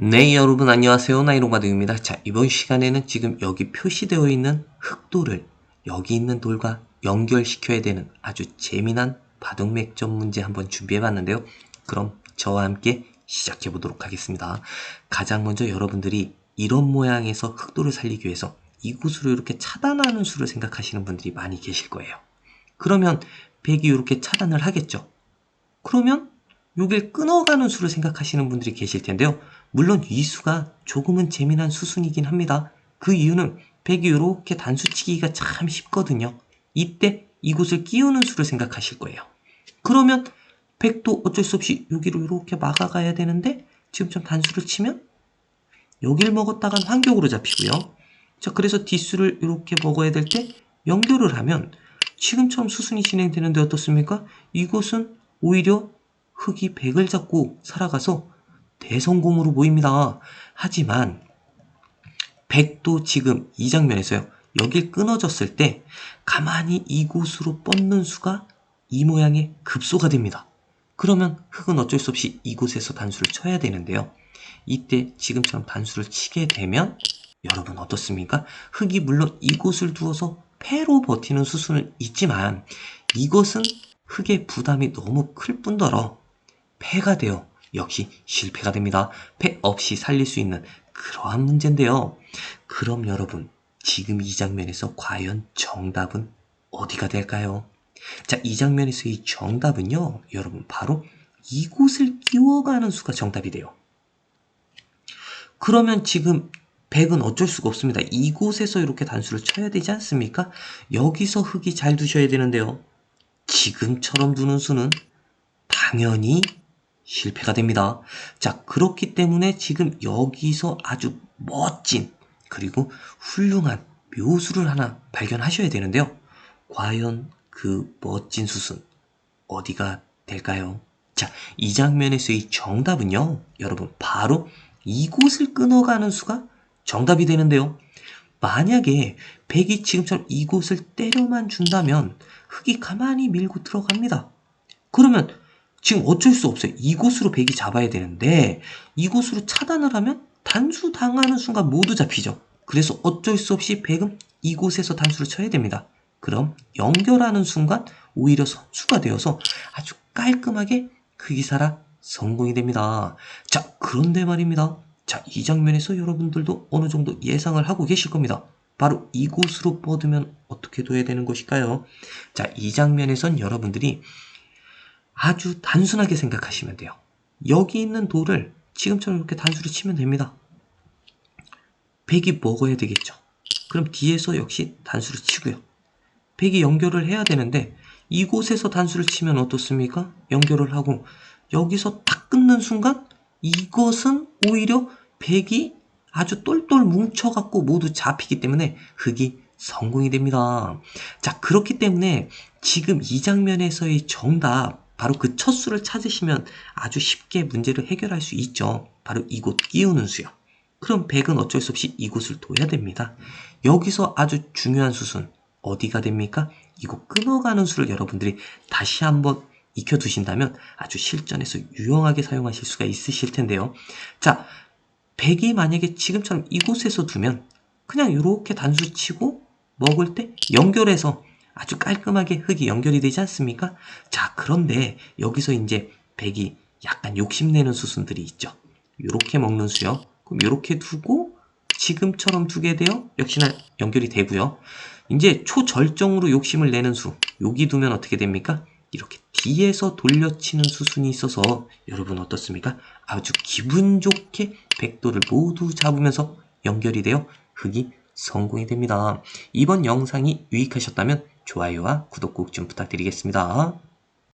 네, 여러분 안녕하세요. 나이로바등입니다. 자, 이번 시간에는 지금 여기 표시되어 있는 흑돌을 여기 있는 돌과 연결시켜야 되는 아주 재미난 바둑맥점 문제 한번 준비해 봤는데요. 그럼 저와 함께 시작해 보도록 하겠습니다. 가장 먼저 여러분들이 이런 모양에서 흑돌을 살리기 위해서 이곳으로 이렇게 차단하는 수를 생각하시는 분들이 많이 계실 거예요. 그러면 백이 이렇게 차단을 하겠죠. 그러면 여길 끊어가는 수를 생각하시는 분들이 계실 텐데요. 물론 이 수가 조금은 재미난 수순이긴 합니다. 그 이유는 백이 이렇게 단수치기가 참 쉽거든요. 이때 이곳을 끼우는 수를 생각하실 거예요. 그러면 백도 어쩔 수 없이 여기로 이렇게 막아가야 되는데 지금처럼 단수를 치면 여기를 먹었다간 환격으로 잡히고요. 자, 그래서 뒷수를 이렇게 먹어야 될 때 연결을 하면 지금처럼 수순이 진행되는데 어떻습니까? 이곳은 오히려 흙이 백을 잡고 살아가서 대성공으로 보입니다. 하지만 백도 지금 이 장면에서요. 여길 끊어졌을 때 가만히 이곳으로 뻗는 수가 이 모양의 급소가 됩니다. 그러면 흙은 어쩔 수 없이 이곳에서 단수를 쳐야 되는데요. 이때 지금처럼 단수를 치게 되면 여러분 어떻습니까? 흙이 물론 이곳을 두어서 패로 버티는 수순은 있지만 이것은 흙의 부담이 너무 클 뿐더러 패가 되어 역시 실패가 됩니다. 패 없이 살릴 수 있는 그러한 문제인데요. 그럼 여러분, 지금 이 장면에서 과연 정답은 어디가 될까요? 자, 이 장면에서 이 정답은요, 여러분, 바로 이곳을 끼워가는 수가 정답이 돼요. 그러면 지금 100은 어쩔 수가 없습니다. 이곳에서 이렇게 단수를 쳐야 되지 않습니까? 여기서 흙이 잘 두셔야 되는데요. 지금처럼 두는 수는 당연히 실패가 됩니다. 자, 그렇기 때문에 지금 여기서 아주 멋진 그리고 훌륭한 묘수를 하나 발견하셔야 되는데요. 과연 그 멋진 수순 어디가 될까요? 자, 이 장면에서의 정답은요. 여러분, 바로 이곳을 끊어가는 수가 정답이 되는데요. 만약에 백이 지금처럼 이곳을 때려만 준다면 흙이 가만히 밀고 들어갑니다. 그러면 지금 어쩔 수 없어요. 이곳으로 백이 잡아야 되는데 이곳으로 차단을 하면 단수 당하는 순간 모두 잡히죠. 그래서 어쩔 수 없이 백은 이곳에서 단수를 쳐야 됩니다. 그럼 연결하는 순간 오히려 선수가 되어서 아주 깔끔하게 그 기사라 성공이 됩니다. 자, 그런데 말입니다. 자, 이 장면에서 여러분들도 어느 정도 예상을 하고 계실 겁니다. 바로 이곳으로 뻗으면 어떻게 둬야 되는 것일까요? 자, 이 장면에선 여러분들이 아주 단순하게 생각하시면 돼요. 여기 있는 돌을 지금처럼 이렇게 단수를 치면 됩니다. 백이 먹어야 되겠죠. 그럼 뒤에서 역시 단수를 치고요. 백이 연결을 해야 되는데 이곳에서 단수를 치면 어떻습니까? 연결을 하고 여기서 딱 끊는 순간 이것은 오히려 백이 아주 똘똘 뭉쳐갖고 모두 잡히기 때문에 흙이 성공이 됩니다. 자, 그렇기 때문에 지금 이 장면에서의 정답, 바로 그 첫 수를 찾으시면 아주 쉽게 문제를 해결할 수 있죠. 바로 이곳 끼우는 수요. 그럼 백은 어쩔 수 없이 이곳을 둬야 됩니다. 여기서 아주 중요한 수순 어디가 됩니까? 이곳 끊어가는 수를 여러분들이 다시 한번 익혀두신다면 아주 실전에서 유용하게 사용하실 수가 있으실 텐데요. 자, 백이 만약에 지금처럼 이곳에서 두면 그냥 이렇게 단수 치고 먹을 때 연결해서 아주 깔끔하게 흙이 연결이 되지 않습니까? 자, 그런데 여기서 이제 백이 약간 욕심내는 수순들이 있죠. 이렇게 먹는 수요. 그럼 이렇게 두고 지금처럼 두게 돼요. 역시나 연결이 되고요. 이제 초절정으로 욕심을 내는 수. 여기 두면 어떻게 됩니까? 이렇게 뒤에서 돌려치는 수순이 있어서 여러분 어떻습니까? 아주 기분 좋게 백도를 모두 잡으면서 연결이 되어 흙이 성공이 됩니다. 이번 영상이 유익하셨다면 좋아요와 구독 꼭 좀 부탁드리겠습니다.